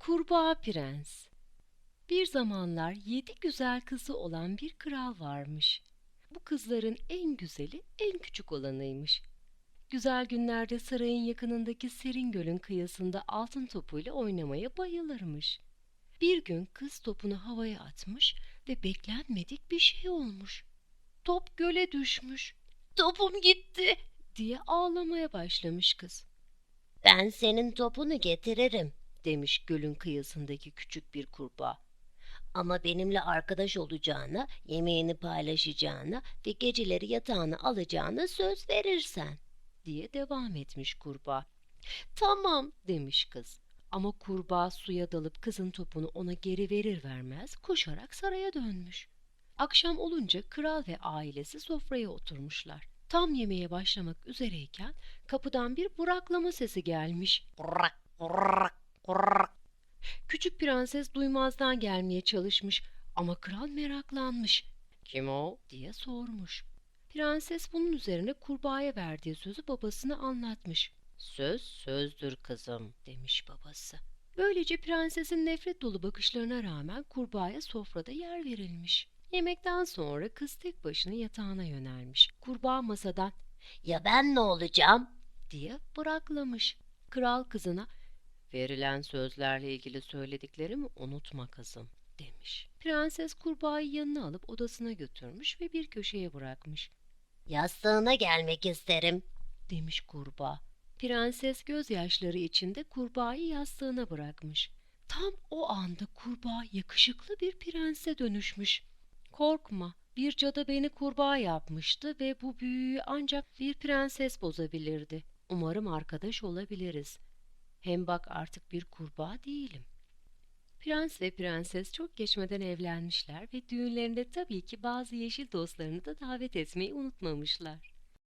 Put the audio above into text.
Kurbağa Prens Bir zamanlar yedi güzel kızı olan bir kral varmış. Bu kızların en güzeli en küçük olanıymış. Güzel günlerde sarayın yakınındaki serin gölün kıyısında altın topuyla oynamaya bayılırmış. Bir gün kız topunu havaya atmış ve beklenmedik bir şey olmuş. Top göle düşmüş. Topum gitti diye ağlamaya başlamış kız. Ben senin topunu getiririm. Demiş gölün kıyısındaki küçük bir kurbağa. Ama benimle arkadaş olacağına, yemeğini paylaşacağına ve geceleri yatağını alacağına söz verirsen. diye devam etmiş kurbağa. Tamam demiş kız. Ama kurbağa suya dalıp kızın topunu ona geri verir vermez koşarak saraya dönmüş. Akşam olunca kral ve ailesi sofraya oturmuşlar. Tam yemeğe başlamak üzereyken kapıdan bir buraklama sesi gelmiş. Kurak, kurak. Küçük prenses duymazdan gelmeye çalışmış ama kral meraklanmış. Kim o diye sormuş. Prenses bunun üzerine kurbağaya verdiği sözü babasına anlatmış. Söz sözdür kızım demiş babası. Böylece prensesin nefret dolu bakışlarına rağmen kurbağaya sofrada yer verilmiş. Yemekten sonra kız tek başına yatağına yönelmiş. Kurbağa masadan Ya ben ne olacağım? diye bıraklamış. Kral kızına verilen sözlerle ilgili söylediklerimi unutma kızım demiş. Prenses kurbağayı yanına alıp odasına götürmüş ve bir köşeye bırakmış. Yastığına gelmek isterim. Demiş kurbağa. Prenses gözyaşları içinde kurbağayı yastığına bırakmış. Tam o anda kurbağa yakışıklı bir prense dönüşmüş. Korkma, bir cadı beni kurbağa yapmıştı ve bu büyüyü ancak bir prenses bozabilirdi. Umarım arkadaş olabiliriz. Hem bak artık bir kurbağa değilim. Prens ve prenses çok geçmeden evlenmişler ve düğünlerinde tabii ki bazı yeşil dostlarını da davet etmeyi unutmamışlar.